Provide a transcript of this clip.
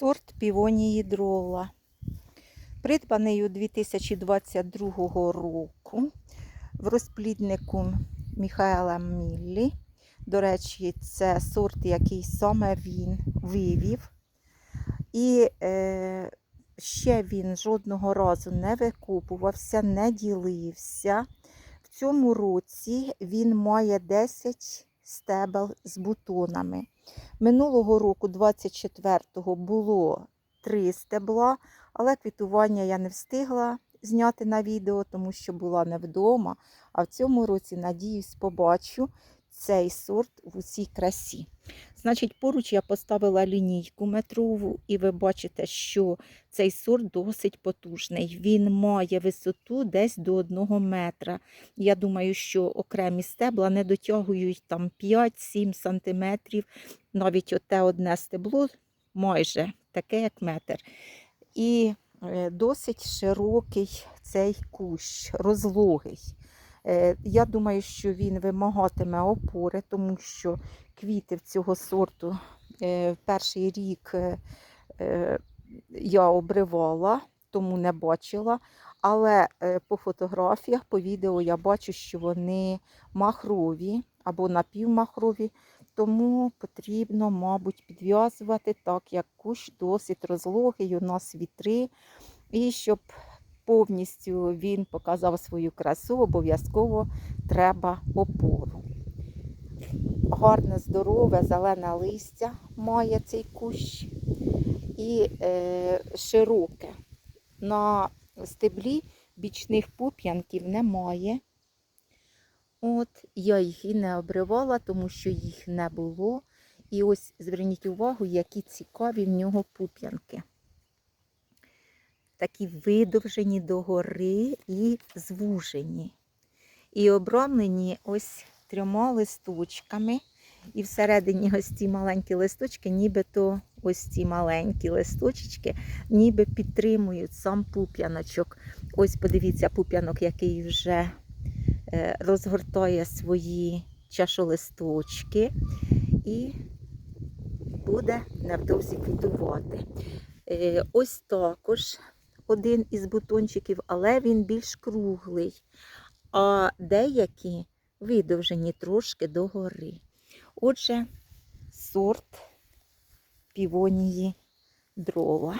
Сорт півонії дрова. Придбаний у 2022 року в розпліднику Міхаела Міллі. До речі, це сорт, який саме він вивів. І е, ще він жодного разу не викупувався, не ділився. В цьому році він має 10 стебел з бутонами. Минулого року, 24-го, було 3 стебла, але квітування я не встигла зняти на відео, тому що була не вдома. А в цьому році, надіюсь, побачу цей сорт в усій красі. Значить, поруч я поставила лінійку метрову, і ви бачите, що цей сорт досить потужний. Він має висоту десь до 1 метра. Я думаю, що окремі стебла не дотягують там 5-7 сантиметрів. Навіть оте одне стебло майже таке, як метр. І е, досить широкий цей кущ, розлогий. Е, Я думаю, що він вимагатиме опори, тому що квіти в цього сорту е, перший рік е, я обривала, тому не бачила. Але по фотографіях, по відео я бачу, що вони махрові або напівмахрові, тому потрібно, мабуть, підв'язувати так, як кущ досить розлогий, у нас вітри. І щоб повністю він показав свою красу, обов'язково треба опору. Гарне, здорове, зелене листя має цей кущ і е, широке. На стеблі бічних пуп'янків немає. От, я їх і не обривала, тому що їх не було. І ось зверніть увагу, які цікаві в нього пуп'янки. Такі видовжені догори і звужені. І обрамлені ось трьома листочками. І всередині ось ці маленькі листочки, нібито ось ці маленькі листочки, ніби підтримують сам пуп'яночок. Ось подивіться, пуп'янок, який вже е, розгортає свої чашолисточки і буде невдовзі квітувати. Е, Ось також один із бутончиків, але він більш круглий, а деякі видовжені трошки догори. Отже, сорт півонії дрова.